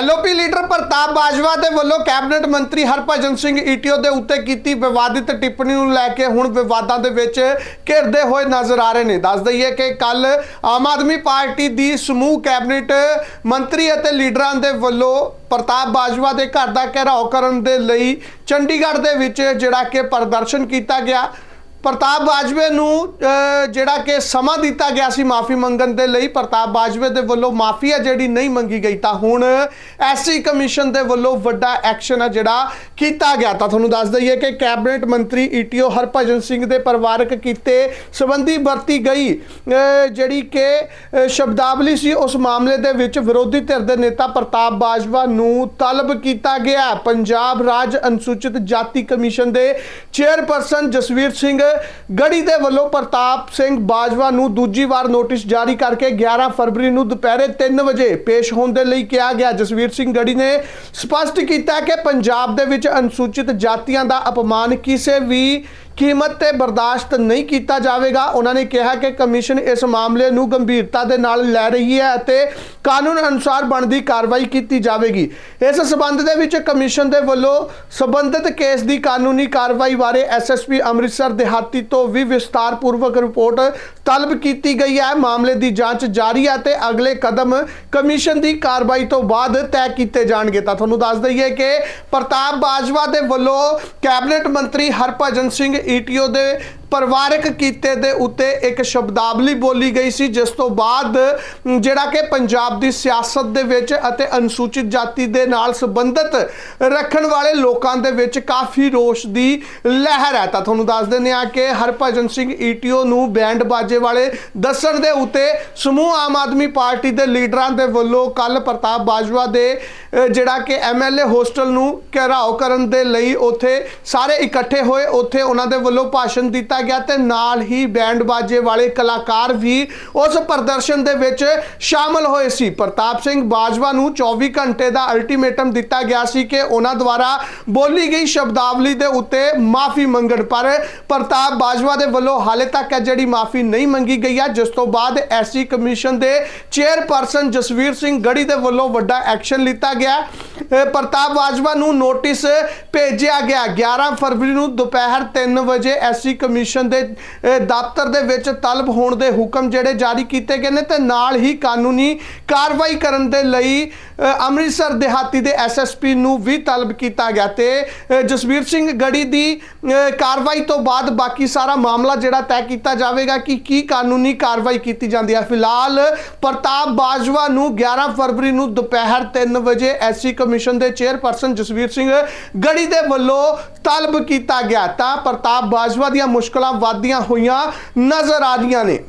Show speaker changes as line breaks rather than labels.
LOP leader ਪ੍ਰਤਾਪ ਬਾਜਵਾ ਦੇ ਵੱਲੋਂ cabinet ਮੰਤਰੀ ਹਰਭਜਨ ਸਿੰਘ ਈਟੀਓ ਦੇ ਉੱਤੇ ਕੀਤੀ ਵਿਵਾਦਿਤ ਟਿੱਪਣੀ ਨੂੰ ਲੈ ਕੇ ਹੁਣ ਵਿਵਾਦਾਂ ਦੇ ਵਿੱਚ ਘਿਰਦੇ ਹੋਏ ਨਜ਼ਰ ਆ ਰਹੇ ਨੇ। ਦੱਸ ਦਈਏ ਕਿ ਕੱਲ ਆਮ ਆਦਮੀ ਪਾਰਟੀ ਦੀ ਸਮੂਹ ਕੈਬਨਿਟ ਮੰਤਰੀ ਅਤੇ ਲੀਡਰਾਂ ਦੇ ਵੱਲੋਂ ਪ੍ਰਤਾਪ ਬਾਜਵਾ ਦੇ ਘਰ ਦਾ ਘਿਰਾਓ ਕਰਨ ਦੇ ਲਈ ਚੰਡੀਗੜ੍ਹ ਦੇ ਵਿੱਚ ਜਿਹੜਾ ਕਿ ਪ੍ਰਦਰਸ਼ਨ ਕੀਤਾ ਗਿਆ। ਪ੍ਰਤਾਪ ਬਾਜਵੇ ਨੂੰ ਜਿਹੜਾ ਕਿ ਸਮਾਂ ਦਿੱਤਾ ਗਿਆ ਸੀ ਮਾਫੀ ਮੰਗਣ ਦੇ ਲਈ, ਪ੍ਰਤਾਪ ਬਾਜਵੇ ਦੇ ਵੱਲੋਂ ਮਾਫੀ ਹੈ ਜਿਹੜੀ ਨਹੀਂ ਮੰਗੀ ਗਈ, ਤਾਂ ਹੁਣ ਐਸਸੀ ਕਮਿਸ਼ਨ ਦੇ ਵੱਲੋਂ ਵੱਡਾ ਐਕਸ਼ਨ ਹੈ ਜਿਹੜਾ ਕੀਤਾ ਗਿਆ। ਤਾਂ ਤੁਹਾਨੂੰ ਦੱਸ ਦਈਏ ਕਿ ਕੈਬਨਿਟ ਮੰਤਰੀ ਈਟੀਓ ਹਰਭਜਨ ਸਿੰਘ ਦੇ ਪਰਿਵਾਰਕ ਕੀਤੇ ਸੰਬੰਧੀ ਵਰਤੀ ਗਈ ਜਿਹੜੀ ਕਿ ਸ਼ਬਦਾਵਲੀ ਸੀ। ਉਸ ਮਾਮਲੇ ਦੇ ਵਿੱਚ ਵਿਰੋਧੀ ਧਿਰ ਦੇ ਨੇਤਾ ਪ੍ਰਤਾਪ ਬਾਜਵਾ ਨੂੰ ਤਲਬ ਕੀਤਾ ਗਿਆ। ਪੰਜਾਬ ਰਾਜ ਅਨੁਸੂਚਿਤ ਜਾਤੀ ਕਮਿਸ਼ਨ ਦੇ ਚੇਅਰਪਰਸਨ ਜਸਵੀਰ ਸਿੰਘ ਗੜੀ ਦੇ ਵੱਲੋਂ ਪ੍ਰਤਾਪ ਸਿੰਘ ਬਾਜਵਾ ਨੂੰ ਦੂਜੀ ਵਾਰ ਨੋਟਿਸ ਜਾਰੀ ਕਰਕੇ 11 ਫਰਵਰੀ ਨੂੰ ਦੁਪਹਿਰੇ 3 ਵਜੇ ਪੇਸ਼ ਹੋਣ ਦੇ ਲਈ ਕਿਹਾ ਗਿਆ। ਜਸਵੀਰ ਸਿੰਘ ਗੜੀ ਨੇ ਸਪਸ਼ਟ ਕੀਤਾ ਕਿ ਪੰਜਾਬ ਦੇ ਵਿੱਚ ਅਨੁਸੂਚਿਤ ਜਾਤੀਆਂ ਦਾ ਅਪਮਾਨ ਕਿਸੇ ਵੀ ਕੀਮਤ ਤੇ ਬਰਦਾਸ਼ਤ ਨਹੀਂ ਕੀਤਾ ਜਾਵੇਗਾ। ਉਹਨਾਂ ਨੇ ਕਿਹਾ ਕਿ ਕਮਿਸ਼ਨ ਇਸ ਮਾਮਲੇ ਨੂੰ ਗੰਭੀਰਤਾ ਦੇ ਨਾਲ ਲੈ ਰਹੀ ਹੈ ਅਤੇ ਕਾਨੂੰਨ ਅਨੁਸਾਰ ਬਣਦੀ ਕਾਰਵਾਈ ਕੀਤੀ ਜਾਵੇਗੀ। ਇਸ ਸਬੰਧ ਦੇ ਵਿੱਚ ਕਮਿਸ਼ਨ ਦੇ ਵੱਲੋਂ ਸਬੰਧਿਤ ਕੇਸ ਦੀ ਕਾਨੂੰਨੀ ਕਾਰਵਾਈ ਬਾਰੇ ਐਸਐਸਪੀ ਅੰਮ੍ਰਿਤਸਰ ਦਿਹਾਤੀ ਤੋਂ ਵੀ ਵਿਸਤਾਰਪੂਰਵਕ ਰਿਪੋਰਟ ਤਲਬ ਕੀਤੀ ਗਈ ਹੈ। ਮਾਮਲੇ ਦੀ ਜਾਂਚ ਜਾਰੀ ਹੈ ਤੇ ਅਗਲੇ ਕਦਮ ਕਮਿਸ਼ਨ ਦੀ ਕਾਰਵਾਈ ਤੋਂ ਬਾਅਦ ਤੈਅ ਕੀਤੇ ਜਾਣਗੇ। ਤਾਂ ਤੁਹਾਨੂੰ ਦੱਸ ਦਈਏ ਕਿ ਪ੍ਰਤਾਪ ਬਾਜਵਾ ਦੇ ਵੱਲੋਂ ਕੈਬਨਿਟ ਮੰਤਰੀ ਹਰਭਜਨ ਸਿੰਘ ਈਟੀਓ ਦੇ ਪਰਿਵਾਰਕ ਕੀਤੇ ਦੇ ਉੱਤੇ ਇੱਕ ਸ਼ਬਦਾਵਲੀ ਬੋਲੀ ਗਈ ਸੀ, ਜਿਸ ਤੋਂ ਬਾਅਦ ਜਿਹੜਾ ਕਿ ਪੰਜਾਬ ਦੀ ਸਿਆਸਤ ਦੇ ਵਿੱਚ ਅਤੇ ਅਨੁਸੂਚਿਤ ਜਾਤੀ ਦੇ ਨਾਲ ਸੰਬੰਧਿਤ ਰੱਖਣ ਵਾਲੇ ਲੋਕਾਂ ਦੇ ਵਿੱਚ ਕਾਫੀ ਰੋਸ਼ ਦੀ ਲਹਿਰ ਹੈ। ਤਾਂ ਤੁਹਾਨੂੰ ਦੱਸ ਦਿੰਦੇ ਆ ਕਿ ਹਰਭਜਨ ਸਿੰਘ ਈਟੀਓ ਨੂੰ ਬੈਂਡ ਬਾਜੇ ਵਾਲੇ ਦੱਸਣ ਦੇ ਉੱਤੇ ਸਮੂਹ ਆਮ ਆਦਮੀ ਪਾਰਟੀ ਦੇ ਲੀਡਰਾਂ ਦੇ ਵੱਲੋਂ ਕੱਲ ਪ੍ਰਤਾਪ ਬਾਜਵਾ ਦੇ ਜਿਹੜਾ ਕਿ ਐਮਐਲਏ ਹੋਸਟਲ ਨੂੰ ਘਿਰਾਓ ਕਰਨ ਦੇ ਲਈ ਉੱਥੇ ਸਾਰੇ ਇਕੱਠੇ ਹੋਏ। ਉੱਥੇ ਉਹਨਾਂ ਦੇ ਵੱਲੋਂ ਭਾਸ਼ਣ ਦਿੱਤਾ ਗਿਆ ਤੇ ਨਾਲ ਹੀ ਬੈਂਡ ਬਾਜੇ ਵਾਲੇ ਕਲਾਕਾਰ ਵੀ ਉਸ ਪ੍ਰਦਰਸ਼ਨ ਦੇ ਵਿੱਚ ਸ਼ਾਮਲ ਹੋਏ ਸੀ। ਪ੍ਰਤਾਪ ਸਿੰਘ ਬਾਜਵਾ ਨੂੰ 24 ਘੰਟੇ ਦਾ ਅਲਟੀਮੇਟਮ ਦਿੱਤਾ ਗਿਆ ਸੀ ਕਿ ਉਹਨਾਂ ਦੁਆਰਾ ਬੋਲੀ ਗਈ ਸ਼ਬਦਾਵਲੀ ਦੇ ਉੱਤੇ ਮਾਫੀ ਮੰਗਣ, ਪਰ ਪ੍ਰਤਾਪ ਬਾਜਵਾ ਦੇ ਵੱਲੋਂ ਹਾਲੇ ਤੱਕ ਹੈ ਜਿਹੜੀ ਮਾਫੀ ਨਹੀਂ ਮੰਗੀ ਗਈ ਹੈ ਜਿਸ ਤੋਂ ਬਾਅਦ ਐਸਸੀ ਕਮਿਸ਼ਨ ਦੇ ਚੇਅਰਪਰਸਨ ਜਸਵੀਰ ਸਿੰਘ ਗੜੀ ਦੇ ਵੱਲੋਂ ਵੱਡਾ ਐਕਸ਼ਨ ਲਿੱਤਾ ਗਿਆ। ਪ੍ਰਤਾਪ ਬਾਜਵਾ ਨੂੰ ਨੋਟਿਸ ਭੇਜਿਆ ਗਿਆ। 11 ਫਰਵਰੀ ਨੂੰ ਦੁਪਹਿਰ 3 ਵਜੇ ਐਸਸੀ ਕਮਿਸ਼ਨ ਦੇ ਦਫ਼ਤਰ ਦੇ ਵਿੱਚ ਤਲਬ ਹੋਣ ਦੇ ਹੁਕਮ ਜਿਹੜੇ ਜਾਰੀ ਕੀਤੇ ਗਏ ਨੇ ਤੇ ਨਾਲ ਹੀ ਕਾਨੂੰਨੀ ਕਾਰਵਾਈ ਕਰਨ ਦੇ ਲਈ ਅੰਮ੍ਰਿਤਸਰ ਦਿਹਾਤੀ ਦੇ ਐਸਐਸਪੀ ਨੂੰ ਵੀ ਤਲਬ ਕੀਤਾ ਗਿਆ ਤੇ ਅਹ, ਜਸਵੀਰ ਸਿੰਘ ਗੜੀ ਦੀ ਕਾਰਵਾਈ ਤੋਂ ਬਾਅਦ ਬਾਕੀ ਸਾਰਾ ਮਾਮਲਾ ਜਿਹੜਾ ਤੈਅ ਕੀਤਾ ਜਾਵੇਗਾ ਕਿ ਕੀ ਕਾਨੂੰਨੀ ਕਾਰਵਾਈ ਕੀਤੀ ਜਾਂਦੀ ਹੈ ਫਿਲਹਾਲ ਪ੍ਰਤਾਪ ਬਾਜਵਾ ਨੂੰ 11 ਫਰਵਰੀ ਨੂੰ ਦੁਪਹਿਰ 3 ਵਜੇ ਐਸਸੀ ਕਮਿਸ਼ਨ ਦੇ ਚੇਅਰਪਰਸਨ ਜਸਵੀਰ ਸਿੰਘ ਗੜੀ ਦੇ ਵੱਲੋਂ ਤਲਬ ਕੀਤਾ ਗਿਆ ਤਾਂ ਪ੍ਰਤਾਪ ਬਾਜਵਾ ਦੀਆਂ ਮੁਸ਼ਕਲਾਂ ਵਧਦੀਆਂ ਹੋਈਆਂ ਨਜ਼ਰ ਆ ਰਹੀਆਂ ਨੇ।